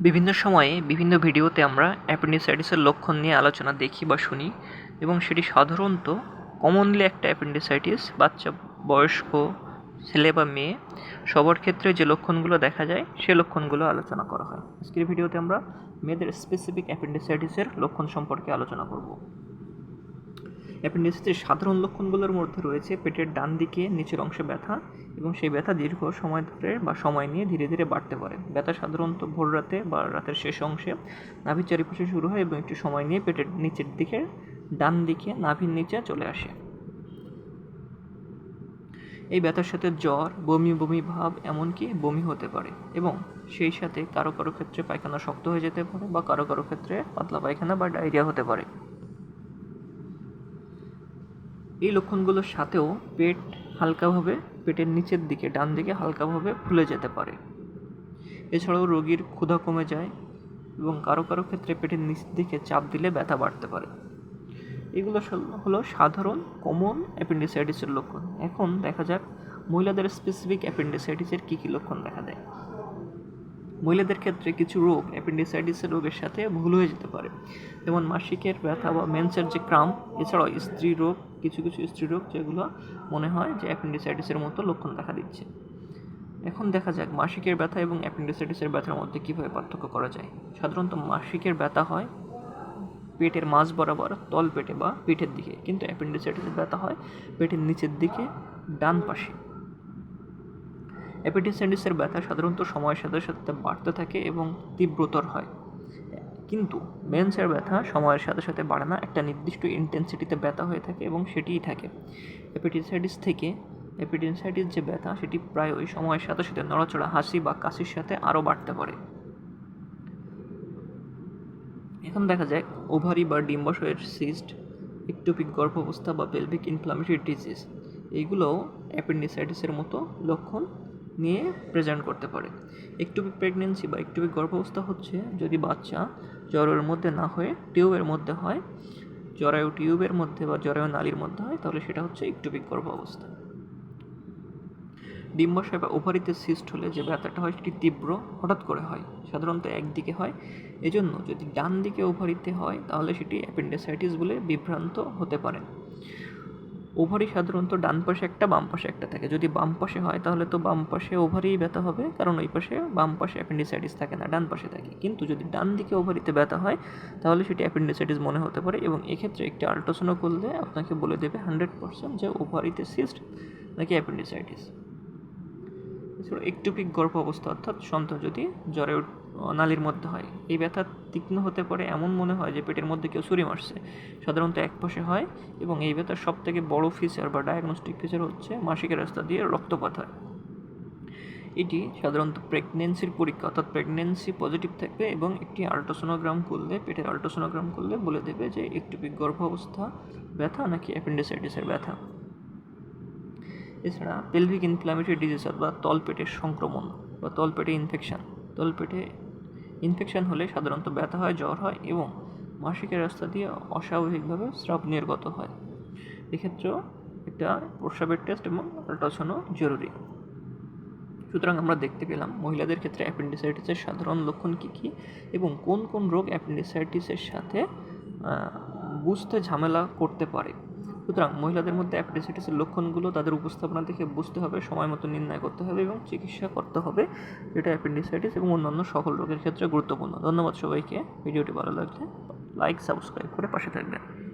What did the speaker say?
বিভিন্ন সময়ে বিভিন্ন ভিডিওতে আমরা অ্যাপেন্ডিসাইটিসের লক্ষণ নিয়ে আলোচনা দেখি বা শুনি এবং সেটি সাধারণত কমনলি একটা অ্যাপেন্ডিসাইটিস, বাচ্চা, বয়স্ক, ছেলে বা মেয়ে, সবার ক্ষেত্রে যে লক্ষণগুলো দেখা যায়, সে লক্ষণগুলো আলোচনা করা হয়। আজকের ভিডিওতে আমরা মেয়েদের স্পেসিফিক অ্যাপেন্ডিসাইটিসের লক্ষণ সম্পর্কে আলোচনা করব। অ্যাপেন্ডিসাইটিসের সাধারণ লক্ষণগুলোর মধ্যে রয়েছে পেটের ডান দিকে নিচের অংশে ব্যথা এবং সেই ব্যথা দীর্ঘ সময় ধরে বা সময় নিয়ে ধীরে ধীরে বাড়তে পারে। ব্যথা সাধারণত ভোর রাতে বা রাতের শেষ অংশে নাভির চারিপাশে শুরু হয় এবং একটু সময় নিয়ে পেটের নিচের দিকে ডান দিকে নাভির নিচে চলে আসে। এই ব্যথার সাথে জ্বর, বমি বমি ভাব এমনকি বমি হতে পারে এবং সেই সাথে কারও কারও ক্ষেত্রে পায়খানা শক্ত হয়ে যেতে পারে বা কারও কারও ক্ষেত্রে পাতলা পায়খানা বা ডায়রিয়া হতে পারে। এই লক্ষণগুলোর সাথেও পেট হালকাভাবে, পেটের নিচের দিকে, ডান দিকে হালকাভাবে ফুলে যেতে পারে। এছাড়াও রোগীর ক্ষুধা কমে যায় এবং কারও কারও ক্ষেত্রে পেটের নিচ দিকে চাপ দিলে ব্যথা বাড়তে পারে। এগুলো হলো সাধারণ কমন অ্যাপেন্ডিসাইটিসের লক্ষণ। এখন দেখা যাক মহিলাদের স্পেসিফিক অ্যাপেন্ডিসাইটিসের কী কী লক্ষণ দেখা দেয়। মহিলাদের ক্ষেত্রে কিছু রোগ, অ্যাপেন্ডিসাইটিসের রোগের সাথে ভুল হয়ে যেতে পারে। যেমন মাসিকের ব্যথা বা মেন্সের যে ক্রাম এছাড়াও স্ত্রী রোগ, কিছু কিছু স্ত্রী রোগ যেগুলো মনে হয় যে অ্যাপেন্ডিসাইটিসের মতো লক্ষণ দেখা দিচ্ছে। এখন দেখা যাক মাসিকের ব্যথা এবং অ্যাপেন্ডিসাইটিসের ব্যথার মধ্যে কীভাবে পার্থক্য করা যায়। সাধারণত মাসিকের ব্যথা হয় পেটের মাঝ বরাবর তল পেটে বা পিঠের দিকে। কিন্তু অ্যাপেন্ডিসাইটিসের ব্যথা হয় পেটের নিচের দিকে, ডান পাশে। অ্যাপেন্ডিসাইটিসের ব্যথা সাধারণত সময়ের সাথে সাথে বাড়তে থাকে এবং তীব্রতর হয়। কিন্তু মেন্সের ব্যথা সময়ের সাথে সাথে বাড়ে না। একটা নির্দিষ্ট ইন্টেন্সিটিতে ব্যথা হয়ে থাকে এবং সেটিই থাকে। অ্যাপেটিসাইটিস থেকে অ্যাপেটিসাইটিস যে ব্যথা, সেটি প্রায় ওই সময়ের সাথে সাথে নড়াচড়া, হাসি বা কাশির সাথে আরও বাড়তে পারে। এখন দেখা যায় ওভারি বা ডিম্বাশয়ের সিস্ট ইকটোপিক গর্ভাবস্থা বা পেলভিক ইনফ্লামেটরি ডিজিজ এইগুলোও অ্যাপেন্ডিসাইটিসের মতো লক্ষণ নিয়ে প্রেজেন্ট করতে পারে। একটুপিক প্রেগনেন্সি বা একটুপিক গর্ভাবস্থা হচ্ছে যদি বাচ্চা জ্বরের মধ্যে না হয়ে টিউবের মধ্যে হয়, জরায়ু টিউবের মধ্যে বা জরায়ু নালীর মধ্যে হয়, তাহলে সেটা হচ্ছে একটুপিক গর্ভাবস্থা। ডিম্বাশয় বা ওভারিতে সিস্ট হলে যে ব্যথাটা হয় সেটি তীব্র, হঠাৎ করে হয়, সাধারণত একদিকে হয়। এজন্য যদি ডান দিকে ওভারিতে হয়, তাহলে সেটি অ্যাপেন্ডিসাইটিস বলে বিভ্রান্ত হতে পারে। ওভারি সাধারণত ডান পাশে একটা, বাম পাশে একটা থাকে। যদি বাম পাশে হয়, তাহলে তো বাম পাশে ওভারি ব্যথা হবে, কারণ ওই পাশে বাম পাশে অ্যাপেন্ডিসাইটিস থাকে না, ডান পাশে থাকে। কিন্তু যদি ডান দিকে ওভারিতে ব্যথা হয়, তাহলে সেটি অ্যাপেন্ডিসাইটিস মনে হতে পারে এবং এক্ষেত্রে একটি আল্ট্রাসাউন্ড করলে আপনাকে বলে দেবে হান্ড্রেড পার্সেন্ট যে ওভারিতে সিস্ট নাকি অ্যাপেন্ডিসাইটিস। এছাড়া একটুপিক গর্ভ অবস্থা অর্থাৎ সন্তান যদি জ্বরে নালীর মধ্যে হয়। এই ব্যথা তীক্ষ্ণ হতে পারে এমন মনে হয় যে পেটের মধ্যে কেউ ছুরি মারছে। সাধারণত এক পাশে হয় এবং এই ব্যথার সব থেকে বড় ফিচার বা ডায়াগনস্টিক ফিচার হচ্ছে মাসিকের রাস্তা দিয়ে রক্তপাত হয়। এটি সাধারণত প্রেগনেন্সির পরীক্ষা, অর্থাৎ প্রেগনেন্সি পজিটিভ থাকবে এবং একটি আল্ট্রাসোনোগ্রাম করলে, পেটের আল্ট্রাসোনোগ্রাম করলে বলে দেবে যে একটুপিক গর্ভাবস্থা ব্যথা নাকি অ্যাপেন্ডিসাইটিসের ব্যথা। এছাড়া পেলভিক ইনফ্ল্যামেটরি ডিজিজ অথবা তলপেটের সংক্রমণ বা তলপেটে ইনফেকশন তলপেটে ইনফেকশন হলে সাধারণত ব্যথা হয়, জ্বর হয় এবং মাসিকের রাস্তা দিয়ে অস্বাভাবিকভাবে স্রাব নির্গত হয়। এক্ষেত্রেও একটা প্রস্রাবের টেস্ট এবং আল্ট্রাসাউন্ডও জরুরি। সুতরাং আমরা দেখতে পেলাম মহিলাদের ক্ষেত্রে অ্যাপেন্ডিসাইটিসের সাধারণ লক্ষণ কী কী এবং কোন কোন রোগ অ্যাপেন্ডিসাইটিসের সাথে বুঝতে ঝামেলা করতে পারে। সুতরাং মহিলাদের মধ্যে অ্যাপেন্ডিসাইটিসের লক্ষণগুলো তাদের উপস্থাপনা দেখে বুঝতে হবে, সময় মতো নির্ণয় করতে হবে এবং চিকিৎসা করতে হবে। যেটা অ্যাপেন্ডিসাইটিস এবং অন্যান্য সকল রোগের ক্ষেত্রে গুরুত্বপূর্ণ। ধন্যবাদ সবাইকে। ভিডিওটি ভালো লাগলে লাইক সাবস্ক্রাইব করে পাশে থাকবেন।